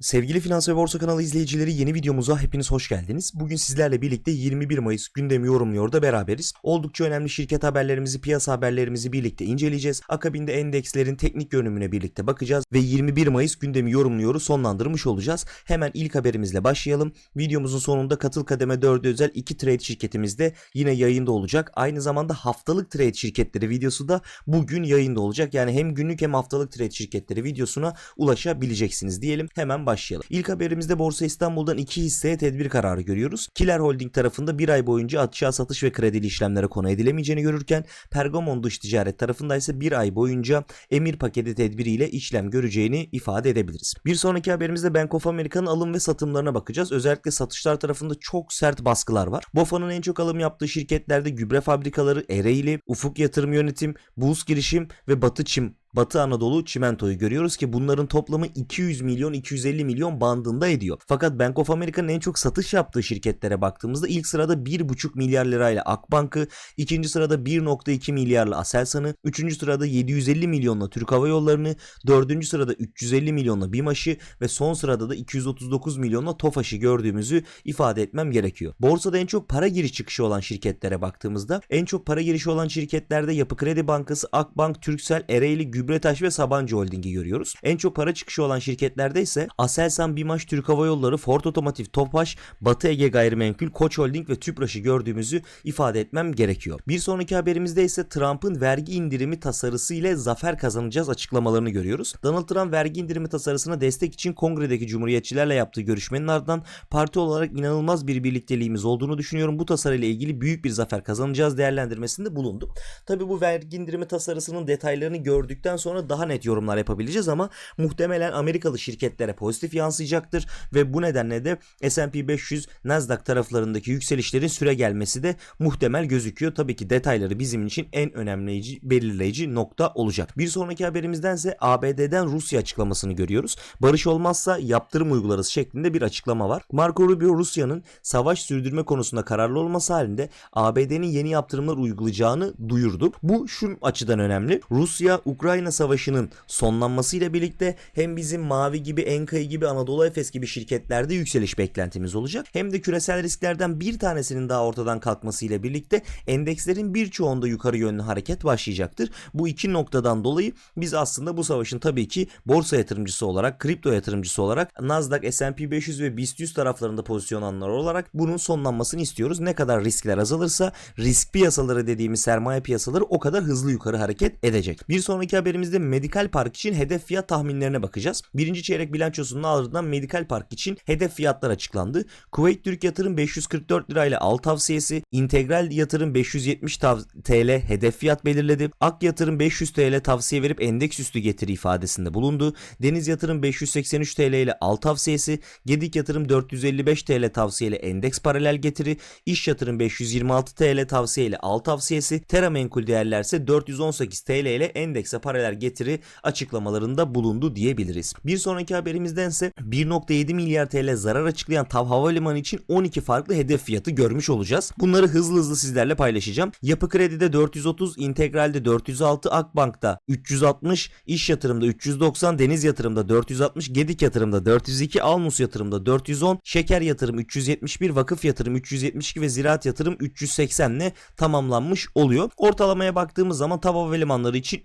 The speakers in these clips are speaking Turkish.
Sevgili Finans ve Borsa kanalı izleyicileri yeni videomuza hepiniz hoş geldiniz. Bugün sizlerle birlikte 21 Mayıs gündemi yorumluyor da beraberiz. Oldukça önemli şirket haberlerimizi, piyasa haberlerimizi birlikte inceleyeceğiz. Akabinde endekslerin teknik görünümüne birlikte bakacağız ve 21 Mayıs gündemi yorumluyoru sonlandırmış olacağız. Hemen ilk haberimizle başlayalım. Videomuzun sonunda katıl kademe 4'e özel 2 trade şirketimiz de yine yayında olacak. Aynı zamanda haftalık trade şirketleri videosu da bugün yayında olacak. Yani hem günlük hem haftalık trade şirketleri videosuna ulaşabileceksiniz diyelim. Hemen başlayalım. İlk haberimizde Borsa İstanbul'dan iki hisseye tedbir kararı görüyoruz. Kiler Holding tarafında bir ay boyunca aşağı satış ve kredili işlemlere konu edilemeyeceğini görürken Pergamon Dış Ticaret tarafında ise bir ay boyunca emir paketi tedbiriyle işlem göreceğini ifade edebiliriz. Bir sonraki haberimizde Bank of America'nın alım ve satımlarına bakacağız. Özellikle satışlar tarafında çok sert baskılar var. BOFA'nın en çok alım yaptığı şirketlerde gübre fabrikaları, Ereğli, Ufuk Yatırım Yönetim, Buz Girişim ve Batı Çim Batı Anadolu çimentoyu görüyoruz ki bunların toplamı 200 milyon 250 milyon bandında ediyor. Fakat Bank of America'nın en çok satış yaptığı şirketlere baktığımızda ilk sırada 1,5 milyar lirayla Akbank'ı, ikinci sırada 1,2 milyarla Aselsan'ı, üçüncü sırada 750 milyonla Türk Hava Yolları'nı, dördüncü sırada 350 milyonla BİMAŞ'ı ve son sırada da 239 milyonla TOFAŞ'ı gördüğümüzü ifade etmem gerekiyor. Borsada en çok para giriş çıkışı olan şirketlere baktığımızda en çok para girişi olan şirketlerde Yapı Kredi Bankası, Akbank, Türksel, Ereğli, Gübretaş ve Sabancı Holding'i görüyoruz. En çok para çıkışı olan şirketlerde ise Aselsan, BİMAŞ, Türk Hava Yolları, Ford Otomotiv, Topaş, Batı Ege Gayrimenkul, Koç Holding ve Tüpraş'ı gördüğümüzü ifade etmem gerekiyor. Bir sonraki haberimizde ise Trump'ın vergi indirimi tasarısı ile zafer kazanacağız açıklamalarını görüyoruz. Donald Trump vergi indirimi tasarısına destek için kongredeki cumhuriyetçilerle yaptığı görüşmenin ardından parti olarak inanılmaz bir birlikteliğimiz olduğunu düşünüyorum. Bu tasarıyla ilgili büyük bir zafer kazanacağız değerlendirmesinde bulundu. Tabi bu vergi indirimi tasarısının detaylarını gördükten sonra daha net yorumlar yapabileceğiz ama muhtemelen Amerikalı şirketlere pozitif yansıyacaktır ve bu nedenle de S&P 500 Nasdaq taraflarındaki yükselişlerin süre gelmesi de muhtemel gözüküyor. Tabii ki detayları bizim için en önemleyici, belirleyici nokta olacak. Bir sonraki haberimizdense ABD'den Rusya açıklamasını görüyoruz. Barış olmazsa yaptırım uygularız şeklinde bir açıklama var. Marco Rubio Rusya'nın savaş sürdürme konusunda kararlı olması halinde ABD'nin yeni yaptırımlar uygulayacağını duyurdu. Bu şu açıdan önemli. Rusya Ukrayna savaşının sonlanmasıyla birlikte hem bizim Mavi gibi, Enkayı gibi, Anadolu Efes gibi şirketlerde yükseliş beklentimiz olacak. Hem de küresel risklerden bir tanesinin daha ortadan kalkmasıyla birlikte endekslerin birçoğunda yukarı yönlü hareket başlayacaktır. Bu iki noktadan dolayı biz aslında bu savaşın tabii ki borsa yatırımcısı olarak, kripto yatırımcısı olarak Nasdaq, S&P 500 ve BIST 100 taraflarında pozisyonlananlar olarak bunun sonlanmasını istiyoruz. Ne kadar riskler azalırsa risk piyasaları dediğimiz sermaye piyasaları o kadar hızlı yukarı hareket edecek. Bir sonraki haberimizde Medikal Park için hedef fiyat tahminlerine bakacağız. Birinci çeyrek bilançosunun ardından Medikal Park için hedef fiyatlar açıklandı. Kuveyt Türk Yatırım 544 lirayla al tavsiyesi, İntegral Yatırım 570 tav- TL hedef fiyat belirledi. Ak Yatırım 500 TL tavsiye verip endeks üstü getiri ifadesinde bulundu. Deniz Yatırım 583 TL ile al tavsiyesi, Gedik Yatırım 455 TL tavsiye ile endeks paralel getiri, İş Yatırım 526 TL tavsiye ile al tavsiyesi, Terra Menkul Değerler ise 418 TL ile endekse paralel getiri açıklamalarında bulundu diyebiliriz. Bir sonraki haberimizdense 1.7 milyar TL zarar açıklayan TAV Havalimanı için 12 farklı hedef fiyatı görmüş olacağız. Bunları hızlı hızlı sizlerle paylaşacağım. Yapı Kredi'de 430, İntegral'de 406, Akbank'ta 360, İş Yatırım'da 390, Deniz Yatırım'da 460, Gedik Yatırım'da 402, Almus Yatırım'da 410, Şeker Yatırım 371, Vakıf Yatırım 372 ve Ziraat Yatırım 380 ile tamamlanmış oluyor. Ortalamaya baktığımız zaman TAV Havalimanları için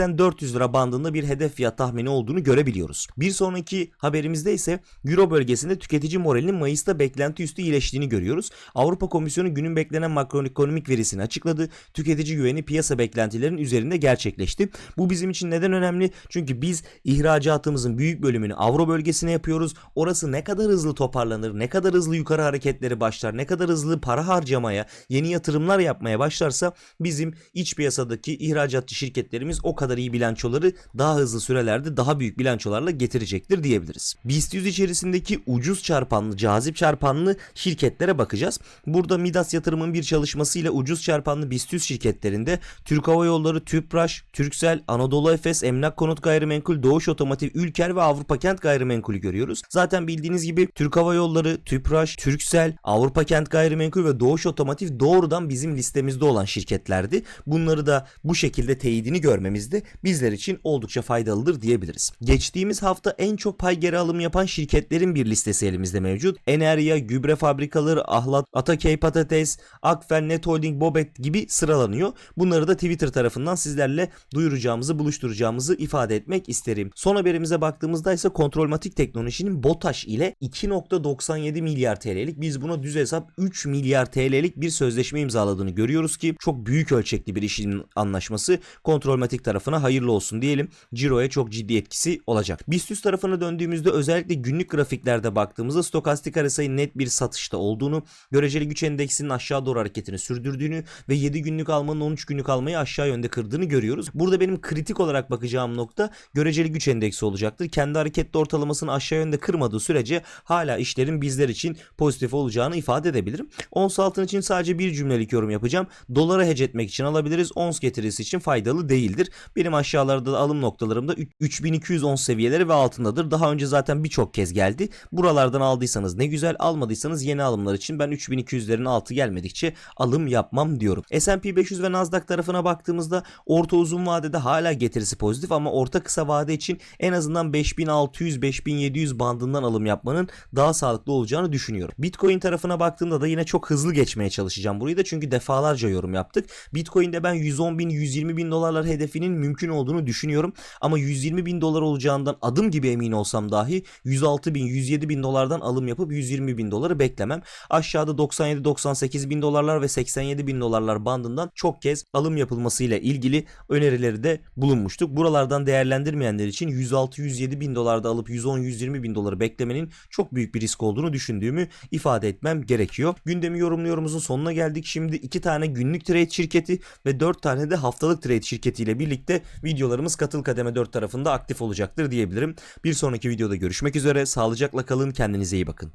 380-400 lira bandında bir hedef fiyat tahmini olduğunu görebiliyoruz. Bir sonraki haberimizde ise Euro bölgesinde tüketici moralinin Mayıs'ta beklenti üstü iyileştiğini görüyoruz. Avrupa Komisyonu günün beklenen makroekonomik verisini açıkladı. Tüketici güveni piyasa beklentilerinin üzerinde gerçekleşti. Bu bizim için neden önemli? Çünkü biz ihracatımızın büyük bölümünü Avro bölgesine yapıyoruz. Orası ne kadar hızlı toparlanır, ne kadar hızlı yukarı hareketleri başlar, ne kadar hızlı para harcamaya, yeni yatırımlar yapmaya başlarsa bizim iç piyasadaki ihracatçı şirketlerimiz o kadar iyi bilançoları daha hızlı sürelerde daha büyük bilançolarla getirecektir diyebiliriz. BIST 100 içerisindeki ucuz çarpanlı, cazip çarpanlı şirketlere bakacağız. Burada Midas yatırımın bir çalışmasıyla ucuz çarpanlı BIST 100 şirketlerinde Türk Hava Yolları, Tüpraş, Türksel, Anadolu Efes, Emlak Konut Gayrimenkul, Doğuş Otomotiv, Ülker ve Avrupa Kent Gayrimenkul'ü görüyoruz. Zaten bildiğiniz gibi Türk Hava Yolları, Tüpraş, Türksel, Avrupa Kent Gayrimenkul ve Doğuş Otomotiv doğrudan bizim listemizde olan şirketlerdi. Bunları da bu şekilde teyidini görmemiz de bizler için oldukça faydalıdır diyebiliriz. Geçtiğimiz hafta en çok pay geri alım yapan şirketlerin bir listesi elimizde mevcut. Enerya, gübre fabrikaları, Ahlat, Atakey Patates, Akfen, Net Holding, Bobet gibi sıralanıyor. Bunları da Twitter tarafından sizlerle duyuracağımızı, buluşturacağımızı ifade etmek isterim. Son haberimize baktığımızda ise Kontrolmatik Teknoloji'nin BOTAŞ ile 2.97 milyar TL'lik biz buna düz hesap 3 milyar TL'lik bir sözleşme imzaladığını görüyoruz ki çok büyük ölçekli bir işin anlaşması Kontrolmatik tarafına hayırlı olsun diyelim. Ciro'ya çok ciddi etkisi olacak. BIST tarafına döndüğümüzde özellikle günlük grafiklerde baktığımızda stokastik arasayı net bir satışta olduğunu, göreceli güç endeksinin aşağı doğru hareketini sürdürdüğünü ve 7 günlük almanın 13 günlük almayı aşağı yönde kırdığını görüyoruz. Burada benim kritik olarak bakacağım nokta göreceli güç endeksi olacaktır. Kendi hareketli ortalamasını aşağı yönde kırmadığı sürece hala işlerin bizler için pozitif olacağını ifade edebilirim. Ons altın için sadece bir cümlelik yorum yapacağım. Dolara hedge etmek için alabiliriz. Ons getirisi için faydalı değildir. Benim aşağılarda da alım noktalarımda 3200 ons seviyeleri ve altındadır. Daha önce zaten birçok kez geldi. Buralardan aldıysanız ne güzel almadıysanız yeni alımlar için ben 3200'lerin altı gelmedikçe alım yapmam diyorum. S&P 500 ve Nasdaq tarafına baktığımızda orta uzun vadede hala getirisi pozitif ama orta kısa vade için en azından 5600-5700 bandından alım yapmanın daha sağlıklı olacağını düşünüyorum. Bitcoin tarafına baktığımda da yine çok hızlı geçmeye çalışacağım burayı da çünkü defalarca yorum yaptık. Bitcoin'de ben 110 bin 120 bin dolarlar hedefinin mümkün olduğunu düşünüyorum ama 120 bin dolar olacağından adım gibi emin olsam dahi 106 bin 107 bin dolardan alım yapıp 120 bin doları beklemem. Aşağıda 97-98 bin dolarlar ve 87 bin dolarlar bandından çok kez alım yapılmasıyla ilgili önerileri de bulunmuştuk. Buralardan değerlendirmeyenler için 106-107 bin dolarda alıp 110-120 bin doları beklemenin çok büyük bir risk olduğunu düşündüğümü ifade etmem gerekiyor. Gündemi yorumluyorumuzun sonuna geldik. Şimdi iki tane günlük trade şirketi ve 4 tane de haftalık trade şirketiyle birlikte videolarımız Katıl Kademe 4 tarafında aktif olacaktır diyebilirim. Bir sonraki videoda görüşmek üzere. Sağlıcakla kalın. Kendinize iyi bakın.